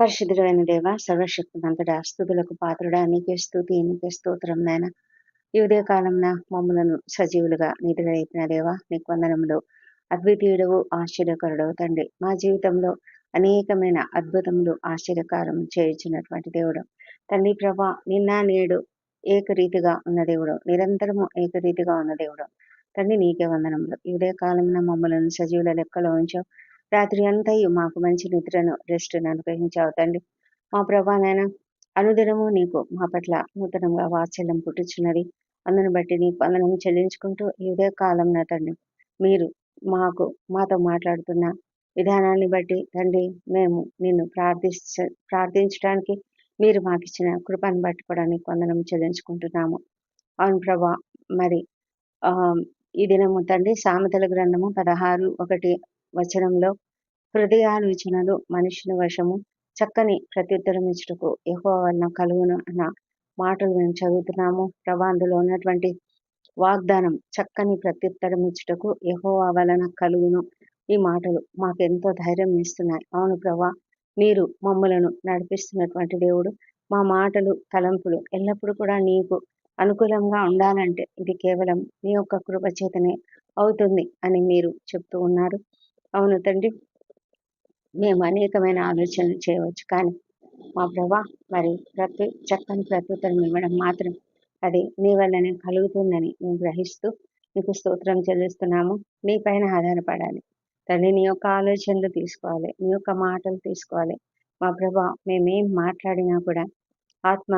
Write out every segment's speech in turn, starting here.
పరిశుద్ధుడైన దేవ సర్వశక్తిమంతుడ స్థుతులకు పాత్రుడా నీకే స్థుతి నీకే స్తోత్రం నాయన. ఈ ఉదయకాలంన మమ్మలను సజీవులుగా నిద్రలేపిన దేవ నీకు వందనములు. అద్వితీయుడవు ఆశ్చర్యకరుడవు తండ్రి. మా జీవితంలో అనేకమైన అద్భుతములు ఆశ్చర్యకారం చేయించినటువంటి దేవుడు. తండ్రి ప్రభా నిన్న నేడు ఏకరీతిగా ఉన్న దేవుడు. నిరంతరము ఏకరీతిగా ఉన్న దేవుడు. తండ్రి నీకే వందనములు. ఈ ఉదయకాలంలో మమ్మలను సజీవుల లెక్కలో ఉంచావు రాత్రి అంతయు మాకు మంచి నిద్రను రెస్ట్ను అనుగ్రహించావు తండ్రి. మా ప్రభానైనా అనుదినము నీకు మా పట్ల నూతనంగా వాత్సల్యం పుట్టుచున్నది. అందును బట్టి నీ వందనం చెల్లించుకుంటూ ఇదే కాలం నా తండ్రి. మీరు మాకు మాతో మాట్లాడుతున్న విధానాన్ని బట్టి తండ్రి మేము నిన్ను ప్రార్థించ ప్రార్థించడానికి మీరు మాకు ఇచ్చిన కృపను బట్టి కూడా నీకు వందనం చెల్లించుకుంటున్నాము. అవును ప్రభా మరి ఈ దినము తండ్రి సామెతల గ్రంథము పదహారు ఒకటి వచనంలో హృదయాలోచనలు మనుషుల వశము చక్కని ప్రత్యుత్తరం ఇచ్చుటకు ఎక్కువ వలన కలుగును అన్న మాటలు మేము చదువుతున్నాము. ప్రభా అందులో ఉన్నటువంటి వాగ్దానం చక్కని ప్రత్యుత్తరం ఇచ్చుటకు ఎహోవా వలన కలుగును. ఈ మాటలు మాకు ఎంతో ధైర్యం ఇస్తున్నాయి. అవును ప్రభా మీరు మమ్మలను నడిపిస్తున్నటువంటి దేవుడు. మా మాటలు తలంపులు ఎల్లప్పుడూ కూడా నీకు అనుకూలంగా ఉండాలంటే ఇది కేవలం మీ యొక్క కృపచేతనే అవుతుంది అని మీరు చెప్తూ ఉన్నారు. అవును తండ్రి మేము అనేకమైన ఆలోచనలు చేయవచ్చు. కానీ మా ప్రభా మరి ప్రతి చక్కని ప్రకృతులను ఇవ్వడం మాత్రం అది నీ వల్లనే కలుగుతుందని మేము గ్రహిస్తూ నీకు స్తోత్రం చెల్లిస్తున్నాము. నీ పైన ఆధారపడాలి. తండ్రి నీ యొక్క ఆలోచనలు తీసుకోవాలి. నీ యొక్క మాటలు తీసుకోవాలి. మా ప్రభా మేమేం మాట్లాడినా కూడా ఆత్మ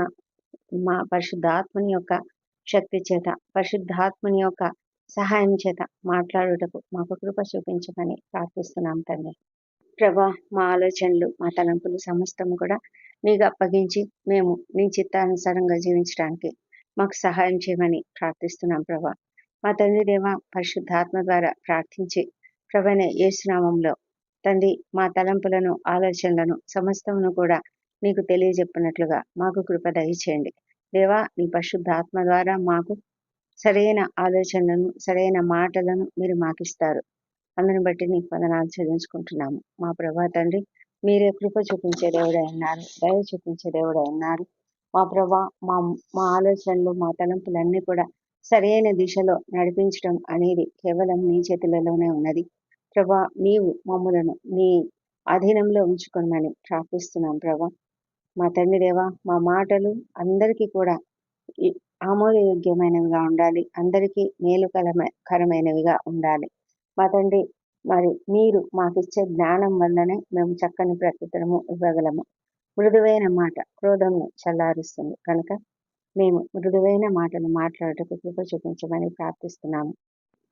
మా పరిశుద్ధాత్మని యొక్క శక్తి చేత పరిశుద్ధాత్మని యొక్క సహాయం చేత మాట్లాడుటకు మాకు కృప చూపించమని ప్రార్థిస్తున్నాం తండ్రి. ప్రభా మా ఆలోచనలు మా తలంపులు సమస్తము కూడా నీకు అప్పగించి మేము నీ చిత్తానుసారంగా జీవించడానికి మాకు సహాయం చేయమని ప్రార్థిస్తున్నాం ప్రభా. మా తండ్రి దేవ పరిశుద్ధాత్మ ద్వారా ప్రార్థించి ప్రభనే యేసునామంలో తండ్రి మా తలంపులను ఆలోచనలను సమస్తమును కూడా నీకు తెలియజెప్పినట్లుగా మాకు కృప దయచేయండి. దేవా నీ పరిశుద్ధాత్మ ద్వారా మాకు సరైన ఆలోచనలను సరైన మాటలను మీరు మాకిస్తారు. అందుని బట్టి నీకు పదనాలు చెల్లించుకుంటున్నాము. మా ప్రభా తండ్రి మీరే కృప చూపించే దేవుడై ఉన్నారు దయ చూపించే దేవుడై ఉన్నారు. మా ప్రభా మా మా ఆలోచనలు మా తలంపులన్నీ కూడా సరైన దిశలో నడిపించడం అనేది కేవలం నీ చేతులలోనే ఉన్నది. ప్రభా నీవు మమ్ములను నీ అధీనంలో ఉంచుకోమని ప్రార్థిస్తున్నాం ప్రభా. మా తండ్రి దేవా మా మాటలు అందరికీ కూడా ఆమోదయోగ్యమైనవిగా ఉండాలి. అందరికీ మేలుకరమైనవిగా ఉండాలి. మా తండ్రి మరి మీరు మాకిచ్చే జ్ఞానం వల్లనే మేము చక్కని ప్రత్యుత్తరము ఇవ్వగలము. మృదువైన మాట క్రోధంను చల్లారుస్తుంది. కనుక మేము మృదువైన మాటలు మాట్లాడటకు కృప చూపించమని ప్రార్థిస్తున్నాము.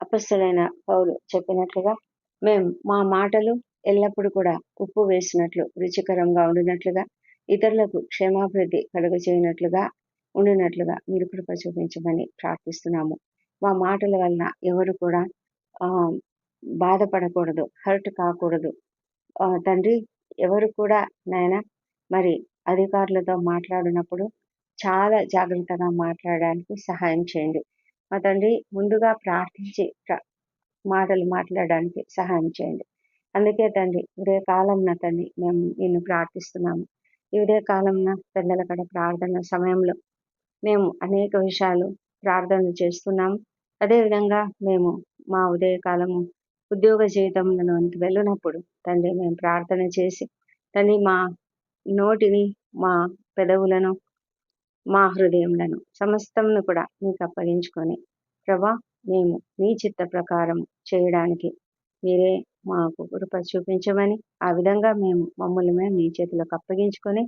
అపస్తులైన పౌలు చెప్పినట్లుగా మేము మా మాటలు ఎల్లప్పుడూ కూడా ఉప్పు వేసినట్లు రుచికరంగా ఉండినట్లుగా ఇతరులకు క్షేమాభివృద్ధి కలుగజేయనట్లుగా ఉండినట్లుగా మీరు కృప చూపించమని ప్రార్థిస్తున్నాము. మా మాటల వలన ఎవరు కూడా బాధపడకూడదు హర్ట్ కాకూడదు. తండ్రి ఎవరు కూడా నాయన మరి అధికారులతో మాట్లాడినప్పుడు చాలా జాగ్రత్తగా మాట్లాడడానికి సహాయం చేయండి. మా తండ్రి ముందుగా ప్రార్థించి మాటలు మాట్లాడడానికి సహాయం చేయండి. అందుకే తండ్రి కాలం నా తండ్రి మేము నిన్ను ప్రార్థిస్తున్నాము. ఈ కాలంన పిల్లల కడ ప్రార్థన సమయంలో మేము అనేక విషయాలు ప్రార్థనలు చేస్తున్నాము అదేవిధంగా మేము మా ఉదయకాలము ఉద్యోగ జీవితంలోనికి వెళ్ళినప్పుడు తండ్రి మేము ప్రార్థన చేసి తండ్రి మా నోటిని మా పెదవులను మా హృదయములను సమస్తమును కూడా మీకు అప్పగించుకొని ప్రభా మేము మీ చిత్త ప్రకారం చేయడానికి మీరే మాకు కృప చూపించమని ఆ విధంగా మేము మమ్మల్ని మేము మీ చేతులకు అప్పగించుకొని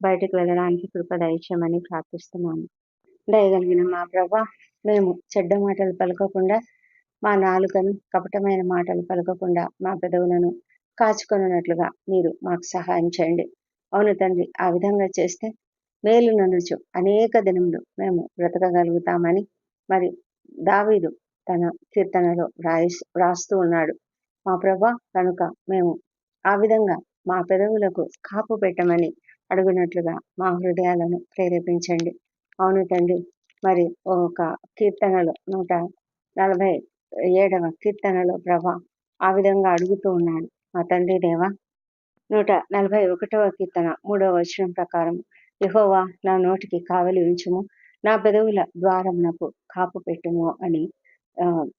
బయటకు వెళ్ళడానికి కృప దయచేయమని ప్రార్థిస్తున్నాము. దయగలిగిన మా ప్రభా మేము చెడ్డ మాటలు పలకకుండా మా నాలుకను కపటమైన మాటలు పలకకుండా మా పెదవులను కాచుకొనున్నట్లుగా మీరు మాకు సహాయం చేయండి. అవును తండ్రి ఆ విధంగా చేస్తే మేలు నన్నుచు అనేక దినములు మేము బ్రతకగలుగుతామని మరి దావీదు తన కీర్తనలో రాయి రాస్తూ ఉన్నాడు. మా ప్రభా కనుక మేము ఆ విధంగా మా పెదవులకు కాపు పెట్టమని అడుగునట్లుగా మా హృదయాలను ప్రేరేపించండి. అవును తండ్రి మరి ఒక కీర్తనలో నూట నలభై ఏడవ కీర్తనలో ప్రభా ఆ విధంగా అడుగుతూ ఉన్నాడు మా తండ్రి దేవా నూట నలభై ఒకటవ కీర్తన మూడవ వచనం ప్రకారం యహోవా నా నోటికి కావలి ఉంచుము నా పెదవుల ద్వారమునకు కాపు పెట్టుము అని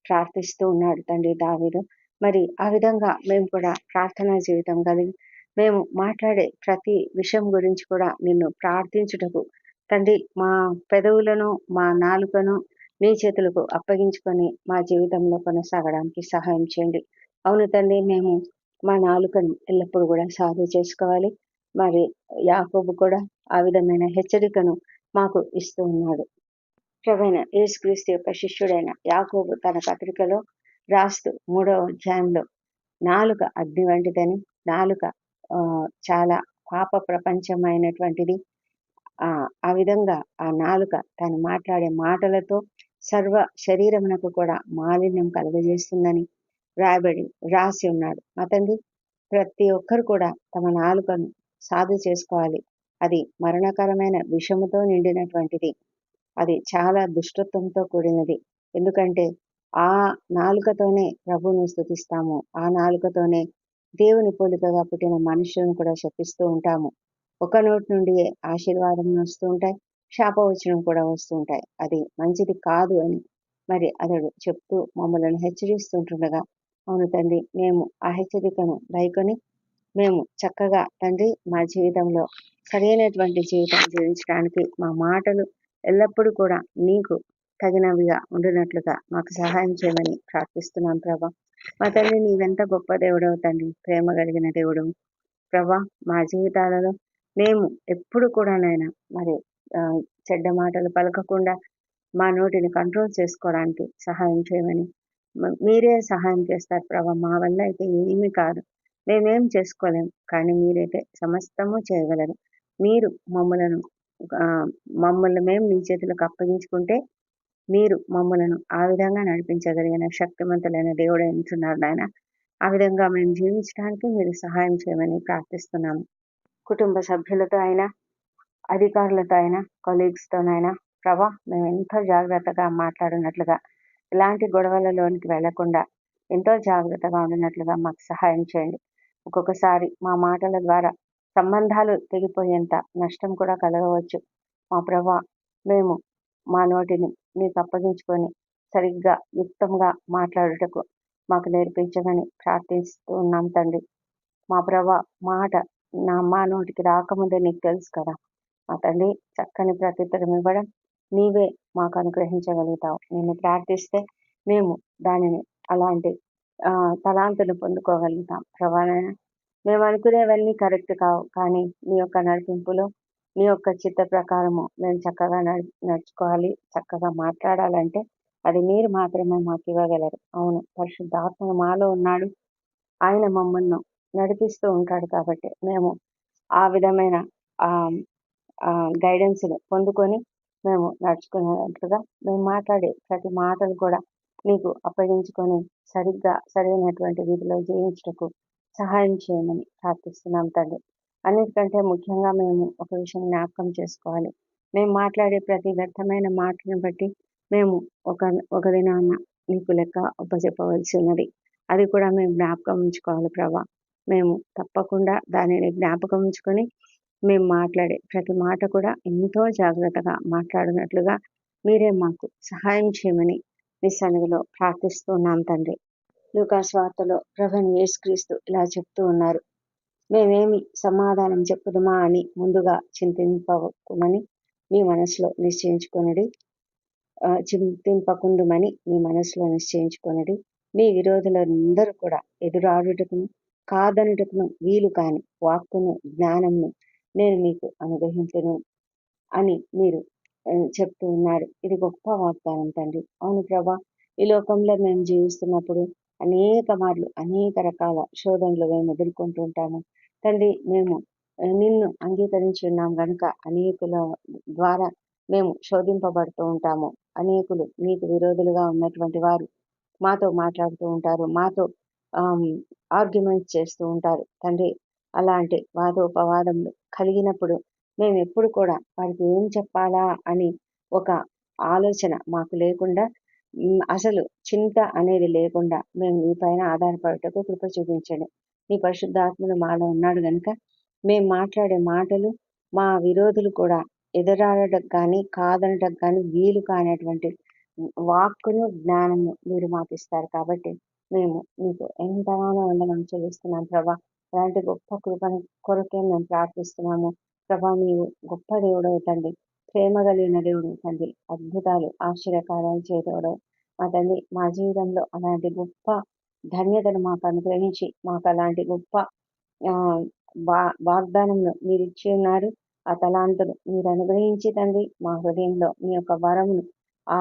ప్రార్థిస్తూ ఉన్నాడు తండ్రి దావిడు మరి ఆ విధంగా మేము కూడా ప్రార్థనా జీవితం కలిగి మేము మాట్లాడే ప్రతి విషయం గురించి కూడా నిన్ను ప్రార్థించుటకు. తండ్రి మా పెదవులను మా నాలుకను నీ చేతులకు అప్పగించుకొని మా జీవితంలో కొనసాగడానికి సహాయం చేయండి. అవును తండ్రి మేము మా నాలుకను ఎల్లప్పుడూ కూడా సాధు చేసుకోవాలి. మరి యాకోబు కూడా ఆ విధమైన హెచ్చరికను మాకు ఇస్తూ ఉన్నాడు. ప్రవైన యేసుక్రీస్తు యొక్క శిష్యుడైన యాకోబు తన పత్రికలో రాస్తూ మూడవ అధ్యాయంలో నాలుక అగ్ని వంటిదని నాలుక చాలా పాప ప్రపంచమైనటువంటిది. ఆ ఆ విధంగా ఆ నాలుక తను మాట్లాడే మాటలతో సర్వ శరీరమునకు కూడా మాలిన్యం కలుగజేస్తుందని రాయబడి రాసి ఉన్నాడు. అతన్ని ప్రతి ఒక్కరు కూడా తమ నాలుకను సాధు చేసుకోవాలి. అది మరణకరమైన విషముతో నిండినటువంటిది. అది చాలా దుష్టత్వంతో కూడినది. ఎందుకంటే ఆ నాలుకతోనే ప్రభువును స్థుతిస్తాము ఆ నాలుకతోనే దేవుని పోలికగా పుట్టిన మనుషులను కూడా శపిస్తూ ఉంటాము. ఒక నోటి నుండి ఆశీర్వాదం వస్తూ ఉంటాయి. శాపవచనం కూడా వస్తూ ఉంటాయి. అది మంచిది కాదు అని మరి అతడు చెప్తూ మమ్మల్ని హెచ్చరిస్తుంటుండగా అవును తండ్రి మేము ఆ హెచ్చరికను భయకొని మేము చక్కగా తండ్రి మా జీవితంలో సరైనటువంటి జీవితం జీవించడానికి మా మాటలు ఎల్లప్పుడూ కూడా నీకు తగినవిగా ఉండినట్లుగా మాకు సహాయం చేయమని ప్రార్థిస్తున్నాం ప్రభా. మా తండ్రి నీవెంత గొప్ప దేవుడవు తండ్రి. ప్రేమ కలిగిన దేవుడు ప్రభా మా జీవితాలలో మేము ఎప్పుడు కూడా నాయన మరి చెడ్డ మాటలు పలకకుండా మా నోటిని కంట్రోల్ చేసుకోవడానికి సహాయం చేయమని. మీరే సహాయం చేస్తారు ప్రభా. మా వల్ల అయితే ఏమీ కాదు. మేమేం చేసుకోలేం. కానీ మీరైతే సమస్తము చేయగలరు. మీరు మమ్మలను మమ్మల్ని మేము మీ చేతులకు అప్పగించుకుంటే మీరు మమ్మలను ఆ విధంగా నడిపించగలిగిన శక్తివంతులైన దేవుడు ఎంచున్నారు నాయన. ఆ విధంగా మేము జీవించడానికి మీరు సహాయం చేయమని ప్రార్థిస్తున్నాము. కుటుంబ సభ్యులతో అయినా అధికారులతో అయినా కొలీగ్స్తోనైనా ప్రభా మేము ఎంతో జాగ్రత్తగా మాట్లాడినట్లుగా ఇలాంటి గొడవలలోనికి వెళ్ళకుండా ఎంతో జాగ్రత్తగా ఉండినట్లుగా మాకు సహాయం చేయండి. ఒక్కొక్కసారి మా మాటల ద్వారా సంబంధాలు తెగిపోయేంత నష్టం కూడా కలగవచ్చు. మా ప్రభా మేము మా నోటిని మీకు అప్పగించుకొని సరిగ్గా యుక్తంగా మాట్లాడుటకు మాకు నేర్పించమని ప్రార్థిస్తూ ఉన్నాం తండ్రి. మా ప్రభా మాట నా మా నోటికి రాకముందే నీకు తెలుసు కదా. మా తండ్రి చక్కని ప్రతిత్తరం ఇవ్వడం నీవే మాకు అనుగ్రహించగలుగుతావు. నేను ప్రార్థిస్తే మేము దానిని అలాంటి తలాంతులు పొందుకోగలుగుతాం. ప్రభానైనా మేము అనుకునేవన్నీ కరెక్ట్ కావు కానీ నీ యొక్క నడిపింపులో నీ యొక్క చిత్త ప్రకారము మేము చక్కగా నడుచుకోవాలి చక్కగా మాట్లాడాలంటే అది మీరు మాత్రమే మాకు ఇవ్వగలరు. అవును పరిశుద్ధాత్మ మాలో ఉన్నాడు. ఆయన మమ్మల్ని నడిపిస్తూ ఉంటాడు కాబట్టి మేము ఆ విధమైన గైడెన్స్ని పొందుకొని మేము నడుచుకునేటట్టుగా మేము మాట్లాడే ప్రతి మాటలు కూడా మీకు అప్పగించుకొని సరిగ్గా సరైనటువంటి రీతిలో జీవించటకు సహాయం చేయమని ప్రార్థిస్తున్నాం తండ్రి. అన్నిటికంటే ముఖ్యంగా మేము ఒక విషయం జ్ఞాపకం చేసుకోవాలి. మేము మాట్లాడే ప్రతి వ్యర్థమైన మాటను బట్టి మేము ఒక ఒక దినాన్న నీకు లెక్క అప్పచెప్పవలసి ఉన్నది. అది కూడా మేము జ్ఞాపకం ఉంచుకోవాలి ప్రభా. మేము తప్పకుండా దానిని జ్ఞాపకం ఉంచుకొని మేము మాట్లాడే ప్రతి మాట కూడా ఎంతో జాగ్రత్తగా మాట్లాడినట్లుగా మీరే మాకు సహాయం చేయమని మీ సన్నిధిలో ప్రార్థిస్తున్నాం తండ్రి. లూకాస్ వార్తలో ప్రభని యేసుక్రీస్తు ఇలా చెప్తూ ఉన్నారు. మేమేమి సమాధానం చెప్పుదమా అని ముందుగా చింతింపకుమని మీ మనసులో నిశ్చయించుకొనుడి. చింతింపకుందుమని మీ మనసులో నిశ్చయించుకొనడి. మీ విరోధులందరూ కూడా ఎదురాడుటకును కాదనుటకును వీలు కాని వాక్కును జ్ఞానంను నేను మీకు అనుగ్రహించను అని మీరు చెప్తూ ఉన్నారు. ఇది గొప్ప వాగ్దానం తండ్రి. అవును ప్రభా ఈ లోకంలో మేము జీవిస్తున్నప్పుడు అనేక మార్లు అనేక రకాల శోధనలు మేము ఎదుర్కొంటూ ఉంటాము. తండ్రి మేము నిన్ను అంగీకరించి ఉన్నాం గనుక అనేకుల ద్వారా మేము శోధింపబడుతూ ఉంటాము. అనేకులు మీకు విరోధులుగా ఉన్నటువంటి వారు మాతో మాట్లాడుతూ ఉంటారు. మాతో ఆర్గ్యుమెంట్స్ చేస్తూ ఉంటారు. తండ్రి అలాంటి వాదోపవాదములు కలిగినప్పుడు మేము ఎప్పుడు కూడా వారికి ఏం చెప్పాలా అని ఒక ఆలోచన మాకు లేకుండా అసలు చింత అనేది లేకుండా మేము మీ పైన ఆధారపడటకు కృప చూపించండి. నీ పరిశుద్ధాత్ముడు మాలో ఉన్నాడు గనుక మేము మాట్లాడే మాటలు మా విరోధులు కూడా ఎదురాడటకు కానీ కాదనటకు కానీ వీలు కానటువంటి వాక్కును జ్ఞానము మీరు మాపిస్తారు కాబట్టి మేము మీకు ఎంతగానో వందనం చెల్లిస్తున్నాం ప్రభా. అలాంటి గొప్ప కృపను కొరకే మేము ప్రార్థిస్తున్నాము. ప్రభా నీవు గొప్ప దేవుడు తండ్రి. ప్రేమ కలిగిన దేవుడు తండ్రి. అద్భుతాలు ఆశ్చర్యకారాలు చేయదేవుడు మా తండ్రి మా జీవితంలో అలాంటి గొప్ప ధన్యతను మాకు అనుగ్రహించి మాకు అలాంటి గొప్ప ఆ వా మీరు ఇచ్చి ఉన్నారు. ఆ తలాంతులు మీరు అనుగ్రహించి తండ్రి మా హృదయంలో మీ యొక్క వరమును ఆ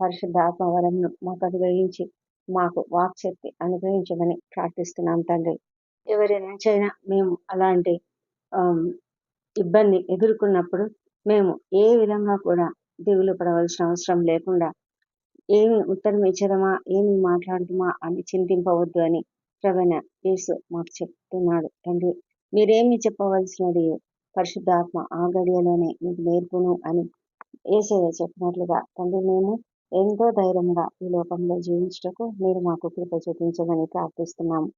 పరిశుద్ధాత్మ వరమును మాకు అనుగ్రహించి మాకు వాక్శక్తి అనుగ్రహించమని ప్రార్థిస్తున్నాం తండ్రి. ఎవరి నుంచైనా మేము అలాంటి ఇబ్బంది ఎదుర్కొన్నప్పుడు మేము ఏ విధంగా కూడా దిగులు పడవలసిన అవసరం లేకుండా ఏమి ఉత్తరం ఇచ్చదమా ఏమి మాట్లాడుతుమా అని చింతింపవద్దు అని ప్రవణ యేసు మాకు చెప్తున్నాడు. తండ్రి మీరేమి చెప్పవలసినది? పరిశుద్ధాత్మ ఆ గడియలోనే మీకు నేర్పును అని ఏసయ్య చెప్పినట్లుగా తండ్రి మేము ఎంతో ధైర్యంగా ఈ లోకంలో జీవించటకు మీరు మాకు కృప చూపించమని ప్రార్థిస్తున్నాము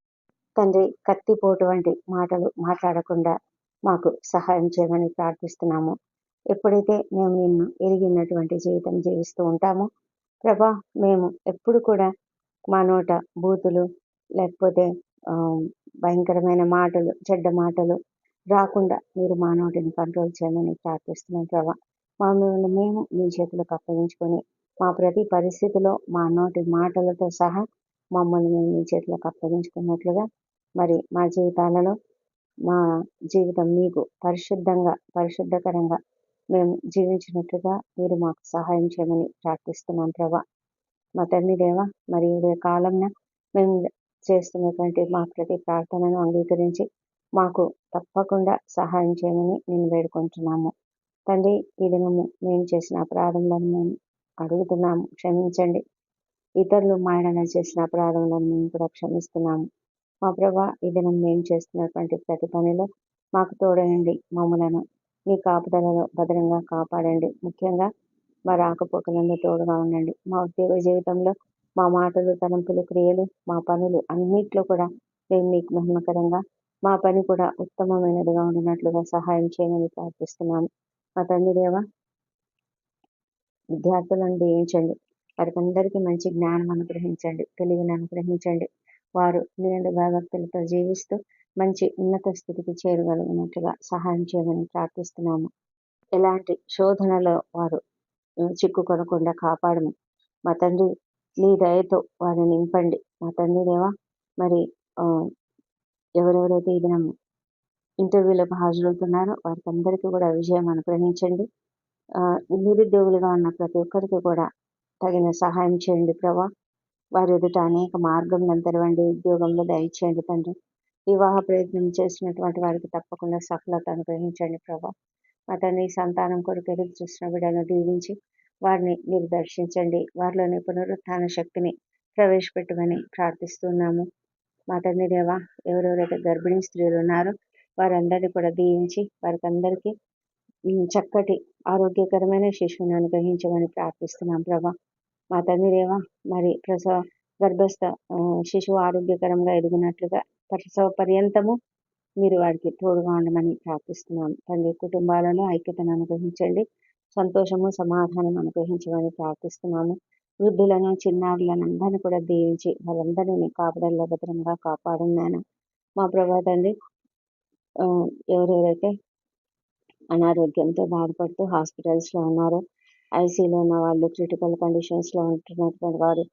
తండ్రి కత్తిపోటు వంటి మాటలు మాట్లాడకుండా మాకు సహాయం చేయమని ప్రార్థిస్తున్నాము. ఎప్పుడైతే మేము నిన్ను ఎరిగినటువంటి జీవితం జీవిస్తూ ఉంటామో ప్రభా మేము ఎప్పుడు కూడా మా నోట బూతులు లేకపోతే భయంకరమైన మాటలు చెడ్డ మాటలు రాకుండా మీరు మా నోటిని కంట్రోల్ చేయమని ప్రార్థిస్తున్నాం ప్రభా. మమ్మల్ని మేము మీ చేతులకు అప్పగించుకొని మా ప్రతి పరిస్థితిలో మా నోటి మాటలతో సహా మమ్మల్ని మేము మీ చేతులకు అప్పగించుకున్నట్లుగా మరి మా జీవితాలలో మా జీవితం మీకు పరిశుద్ధంగా పరిశుద్ధకరంగా మేము జీవించినట్లుగా మీరు మాకు సహాయం చేయమని ప్రార్థిస్తున్నాం ప్రభా. మా తండ్రి దేవ మరి ఇదే కాలంన మేము చేస్తున్నటువంటి మా ప్రతి ప్రార్థనను అంగీకరించి మాకు తప్పకుండా సహాయం చేయమని నేను వేడుకుంటున్నాము. తండ్రి ఈ దినము మేము చేసిన అపరాధములను మేము అడుగుతున్నాము క్షమించండి. ఇతరులు మాయన చేసిన అపరాధములను మేము కూడా క్షమిస్తున్నాము. మా ప్రభా ఈ దినం మేము చేస్తున్నటువంటి ప్రతి పనిలో మాకు తోడనండి మమ్మలను. మీ కాపుదలను భద్రంగా కాపాడండి. ముఖ్యంగా మా రాకపోకలంలో తోడుగా ఉండండి. మా ఉద్యోగ జీవితంలో మా మాటలు తలంపులు క్రియలు మా పనులు అన్నిట్లో కూడా మేము మీకు మహిమకరంగా మా పని కూడా ఉత్తమమైనదిగా ఉండినట్లుగా సహాయం చేయమని ప్రార్థిస్తున్నాము. మా తండ్రి దేవ విద్యార్థులను దీవించండి. వారికి అందరికీ మంచి జ్ఞానం అనుగ్రహించండి. తెలివిని అనుగ్రహించండి. వారు నిండు భయభక్తులతో జీవిస్తూ మంచి ఉన్నత స్థితికి చేరగలిగినట్లుగా సహాయం చేయమని ప్రార్థిస్తున్నాము. ఎలాంటి శోధనలో వారు చిక్కుకొనకుండా కాపాడము మా తండ్రి నీ దయతో వారిని నింపండి. మా తండ్రి దేవా మరి ఎవరెవరైతే ఈ దినం ఇంటర్వ్యూలకు హాజరవుతున్నారో వారికి అందరికీ కూడా విజయం అనుగ్రహించండి. నిరుద్యోగులుగా ఉన్న ప్రతి ఒక్కరికి కూడా తగిన సహాయం చేయండి ప్రభా. వారి ఎదుట అనేక మార్గం తెరవండి. ఉద్యోగంలో దయచేయండి తండ్రి. వివాహ ప్రయత్నం చేసినటువంటి వారికి తప్పకుండా సఫలత అనుగ్రహించండి ప్రభా. మా సంతానం కొరకు ఎదురు చూసిన బిడ్డలను దీవించి వారిని మీరు దర్శించండి. వారిలోని పునరుత్థాన శక్తిని ప్రవేశపెట్టమని ప్రార్థిస్తున్నాము. మా తండ్రి దేవ ఎవరెవరైతే గర్భిణీ స్త్రీలు ఉన్నారో వారందరినీ కూడా దీవించి వారికి అందరికీ చక్కటి ఆరోగ్యకరమైన శిశువుని అనుగ్రహించమని ప్రార్థిస్తున్నాం ప్రభా. మా తండ్రి దేవ మరి ప్రసవ గర్భస్థ శిశువు ఆరోగ్యకరంగా ఎదిగినట్లుగా ప్రసవ పర్యంతము మీరు వారికి తోడుగా ఉండమని ప్రార్థిస్తున్నాం తండ్రి కుటుంబాలను ఐక్యతను అనుగ్రహించండి. సంతోషము సమాధానం అనుగ్రహించమని ప్రార్థిస్తున్నాము. వృద్ధులను చిన్నారులను అందరినీ కూడా దీవించి వారందరినీ కాపాడల్లో భద్రంగా కాపాడున్నాను మా ప్రభా తండ్రి ఎవరెవరైతే అనారోగ్యంతో బాధపడుతూ హాస్పిటల్స్లో ఉన్నారో ఐసీలో ఉన్న వాళ్ళు క్రిటికల్ కండిషన్స్లో ఉంటున్నటువంటి వారు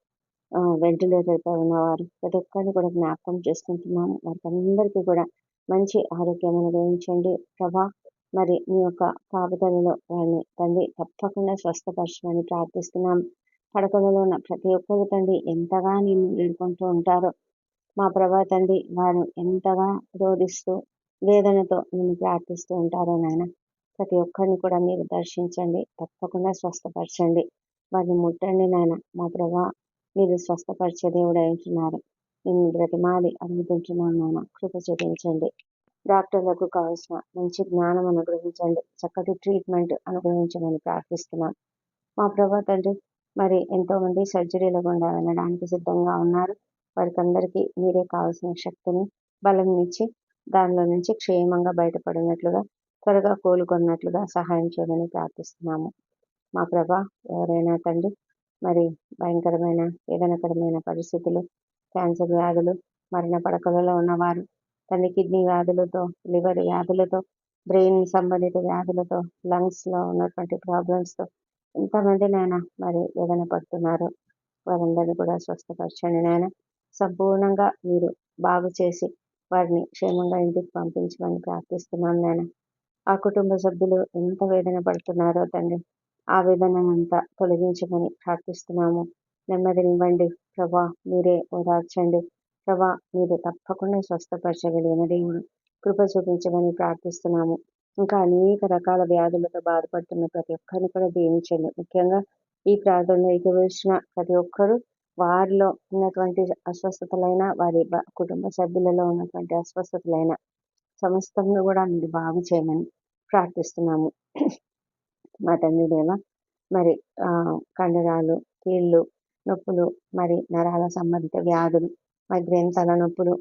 వెంటిలేటర్ వెంటిలేటర్పై ఉన్నవారు ప్రతి ఒక్కరిని కూడా జ్ఞాపకం చేసుకుంటున్నాము. వారికి అందరికీ కూడా మంచి ఆరోగ్యం అనుగ్రహించండి ప్రభా మరి మీ యొక్క కాపుదలలో వారిని తండ్రి తప్పకుండా స్వస్థపరచమని ప్రార్థిస్తున్నాం. పడకలలో ఉన్న ప్రతి ఒక్కరు తండ్రి ఎంతగా నేను వేడుకుంటూ ఉంటారో మా ప్రభా తండ్రి వారు ఎంతగా రోధిస్తూ వేదనతో నేను ప్రార్థిస్తూ ఉంటారో నాయన ప్రతి ఒక్కరిని కూడా మీరు దర్శించండి. తప్పకుండా స్వస్థపరచండి. వారిని ముట్టండి నాయన మా ప్రభా. మీరు స్వస్థపరిచే దేవుడు అంటున్నారు నేను మాది అడుగుతుంటున్నాను నాయన. కృప చూపించండి. డాక్టర్లకు కావాల్సిన మంచి జ్ఞానం అనుగ్రహించండి. చక్కటి ట్రీట్మెంట్ అనుగ్రహించమని ప్రార్థిస్తున్నాం. మా ప్రభా తండ్రి మరి ఎంతో మంది సర్జరీల గుండా వెళ్ళడానికి సిద్ధంగా ఉన్నారు. వారికి అందరికీ మీరే కావాల్సిన శక్తిని బలంనిచ్చి దానిలో నుంచి క్షేమంగా బయటపడినట్లుగా త్వరగా కోలుకున్నట్లుగా సహాయం చేయమని ప్రార్థిస్తున్నాము. మా ప్రభా ఎవరైనా తండ్రి మరి భయంకరమైన వేదనకరమైన పరిస్థితులు క్యాన్సర్ వ్యాధులు మరణ పడకలలో ఉన్నవారు తల్లి కిడ్నీ వ్యాధులతో లివర్ వ్యాధులతో బ్రెయిన్ సంబంధిత వ్యాధులతో లంగ్స్లో ఉన్నటువంటి ప్రాబ్లమ్స్తో ఎంతమంది నాయన మరి వేదన పడుతున్నారు? వారందరినీ కూడా స్వస్థపరచండి నాయన. సంపూర్ణంగా మీరు బాగు చేసి వారిని క్షేమంగా ఇంటికి పంపించమని ప్రార్థిస్తున్నాం నాయన. ఆ కుటుంబ సభ్యులు ఎంత వేదన పడుతున్నారో తండ్రి ఆ వేదనంతా తొలగించమని ప్రార్థిస్తున్నాము. నెమ్మదినివ్వండి. ప్రభా మీరే ఓదార్చండి. ప్రభా మీరు తప్పకుండా స్వస్థపరచగలిగిన దేవుడు. కృప చూపించమని ప్రార్థిస్తున్నాము. ఇంకా అనేక రకాల వ్యాధులతో బాధపడుతున్న ప్రతి ఒక్కరిని కూడా దీవించండి. ముఖ్యంగా ఈ ప్రార్థనలో ఎగవేసిన ప్రతి ఒక్కరూ వారిలో ఉన్నటువంటి అస్వస్థతలైన వారి కుటుంబ సభ్యులలో ఉన్నటువంటి అస్వస్థతలైన సమస్తంను కూడా మీరు బాగు చేయమని ప్రార్థిస్తున్నాము. మా తండ్రి మరి కండరాలు కీళ్ళు నొప్పులు మరి నరాల సంబంధిత వ్యాధులు మైగ్రేన్ తలనొప్పులు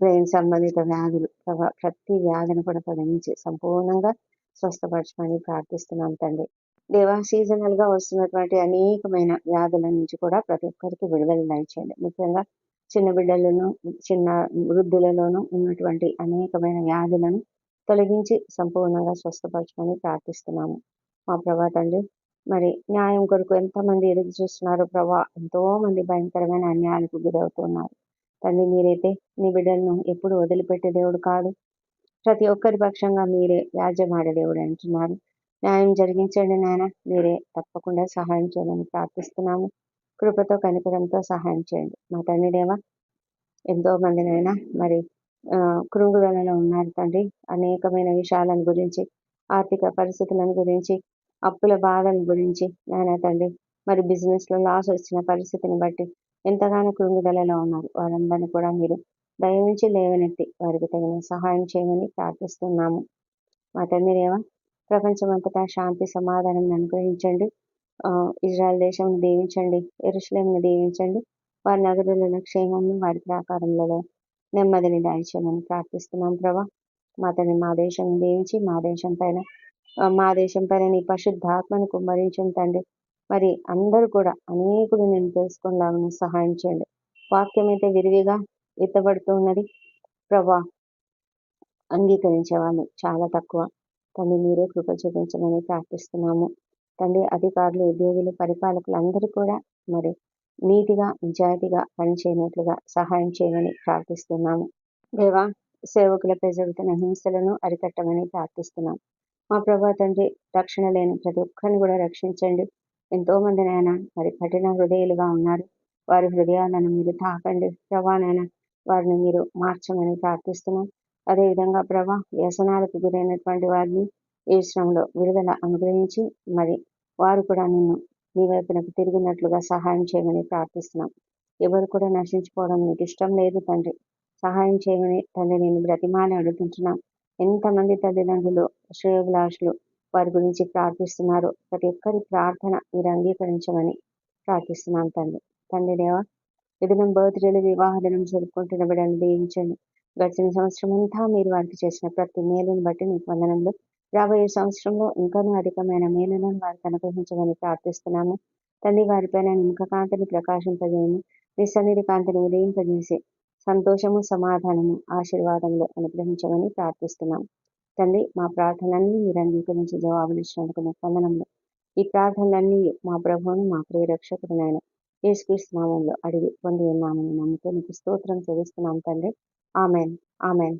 బ్రెయిన్ సంబంధిత వ్యాధులు ప్రతి వ్యాధిని కూడా తొలగించి సంపూర్ణంగా స్వస్థపరచమని ప్రార్థిస్తున్నాం తండ్రి. దేవా సీజనల్గా వస్తున్నటువంటి అనేకమైన వ్యాధుల నుంచి కూడా ప్రతి ఒక్కరికి విడుదల దయచేయండి. ముఖ్యంగా చిన్న బిడ్డలను చిన్న వృద్ధులలోనూ ఉన్నటువంటి అనేకమైన వ్యాధులను తొలగించి సంపూర్ణంగా స్వస్థపరచమని ప్రార్థిస్తున్నాము. మా ప్రభా తండ్రి మరి న్యాయం కొరకు ఎంతమంది ఎదురు చూస్తున్నారు ప్రభా ఎంతో మంది భయంకరమైన అన్యాయాలకు గురవుతున్నారు. తండ్రి మీరైతే మీ బిడ్డలను ఎప్పుడు వదిలిపెట్టే దేవుడు కాదు. ప్రతి ఒక్కరి పక్షంగా మీరే వ్యాజ్యమాడే దేవుడు అంటున్నారు. న్యాయం జరిగించండి నాయన మీరే తప్పకుండా సహాయం చేయాలని ప్రార్థిస్తున్నాము. కృపతో కనికరంతో సహాయం చేయండి. మా తండ్రిదేవా ఎంతో మందినైనా మరి కృంగుదలలో ఉన్నారు తండ్రి. అనేకమైన విషయాలను గురించి ఆర్థిక పరిస్థితులను గురించి అప్పుల బాధల గురించి నాయన తండ్రి. మరి బిజినెస్లో లాస్ వచ్చిన పరిస్థితిని బట్టి ఎంతగానో కృంగుదలలో ఉన్నారు. వారందరినీ కూడా మీరు దయవించి లేవనెత్తి వారికి తగిన సహాయం చేయమని ప్రార్థిస్తున్నాము. మా తండ్రిదేవా ప్రపంచమంతటా శాంతి సమాధానం అనుగ్రహించండి. ఇజ్రాయల్ దేశం దీవించండి. ఎరుసలేంను దీవించండి. వారి నగరులలో క్షేమం వారి ప్రాకారంలో నెమ్మదిని దాయిచేయమని ప్రార్థిస్తున్నాం ప్రభా. మా తండ్రి మా దేశం దేయించి మా దేశం పైన మా దేశం పైన నీ పరిశుద్ధాత్మను కుమ్మరించండి తండ్రి. మరి అందరూ కూడా అనేకులు నేను తెలుసుకునేలాగా సహాయం చేయండి. వాక్యం అయితే విరివిగా ఎత్తబడుతూ ఉన్నది. ప్రభా అంగీకరించే వాళ్ళు చాలా తక్కువ. తండ్రి మీరే కృప చూపించమని ప్రార్థిస్తున్నాము. తండ్రి అధికారులు ఉద్యోగులు పరిపాలకులు అందరూ కూడా మరి నీతిగా నిజాయితీగా పనిచేయనట్లుగా సహాయం చేయమని ప్రార్థిస్తున్నాము దేవా సేవకులపై జరుగుతున్న హింసలను అరికట్టమని ప్రార్థిస్తున్నాం. మా ప్రభా తండ్రి రక్షణ లేని ప్రతి ఒక్కరిని కూడా రక్షించండి. ఎంతో మంది నాయన మరి కఠిన హృదయాలుగా ఉన్నారు. వారి హృదయాలను మీరు తాకండి. ప్రభానైనా వారిని మీరు మార్చమని ప్రార్థిస్తున్నాం. అదేవిధంగా ప్రభా వ్యసనాలకు గురైనటువంటి వారిని ఈ శ్రమలో విడుదల అనుగ్రహించి మరి వారు కూడా నిన్ను నీ వైపునకు తిరిగినట్లుగా సహాయం చేయమని ప్రార్థిస్తున్నాం. ఎవరు కూడా నశించుకోవడం నీకు ఇష్టం లేదు తండ్రి. సహాయం చేయమని తండ్రి నేను బ్రతిమాని అడుగుతున్నాం ఎంతమంది తల్లిదండ్రులు శ్రేయోభిలాషులు వారి గురించి ప్రార్థిస్తున్నారు? ప్రతి ఒక్కరి ప్రార్థన మీరు అంగీకరించమని ప్రార్థిస్తున్నాం తండ్రి. తండ్రి దేవ విధనం బర్త్డేలు వివాహ దినం జరుపుకుంటున్న బిడ్డను దీవించండి. గడిచిన సంవత్సరం అంతా మీరు వారికి చేసిన ప్రతి మేలును బట్టి నీకు వందనంలో రాబోయే సంవత్సరంలో ఇంకానూ అధికమైన మేలును వారికి అనుగ్రహించమని ప్రార్థిస్తున్నాము. తండ్రి వారిపైన నిముఖ కాంతిని ప్రకాశింపజేయము మీ సన్నిధి కాంతిని ఉదయింపజేసి సంతోషము సమాధానము ఆశీర్వాదములు అనుగ్రహించమని ప్రార్థిస్తున్నాం తండ్రి మా ప్రార్థనలన్నీ మీరు అంగీకరించి జవాబులు ఇచ్చినందుకు వందనంలో ఈ ప్రార్థనలన్నీ మా ప్రభువును మా ప్రియరక్షకుడునైన యేసుక్రీస్తు నామంలో అడిగి పొంది ఉన్నామని నమ్ముతూ నీకు స్తోత్రం చెల్లిస్తున్నాం తండ్రి. ఆమెన్. ఆమెన్.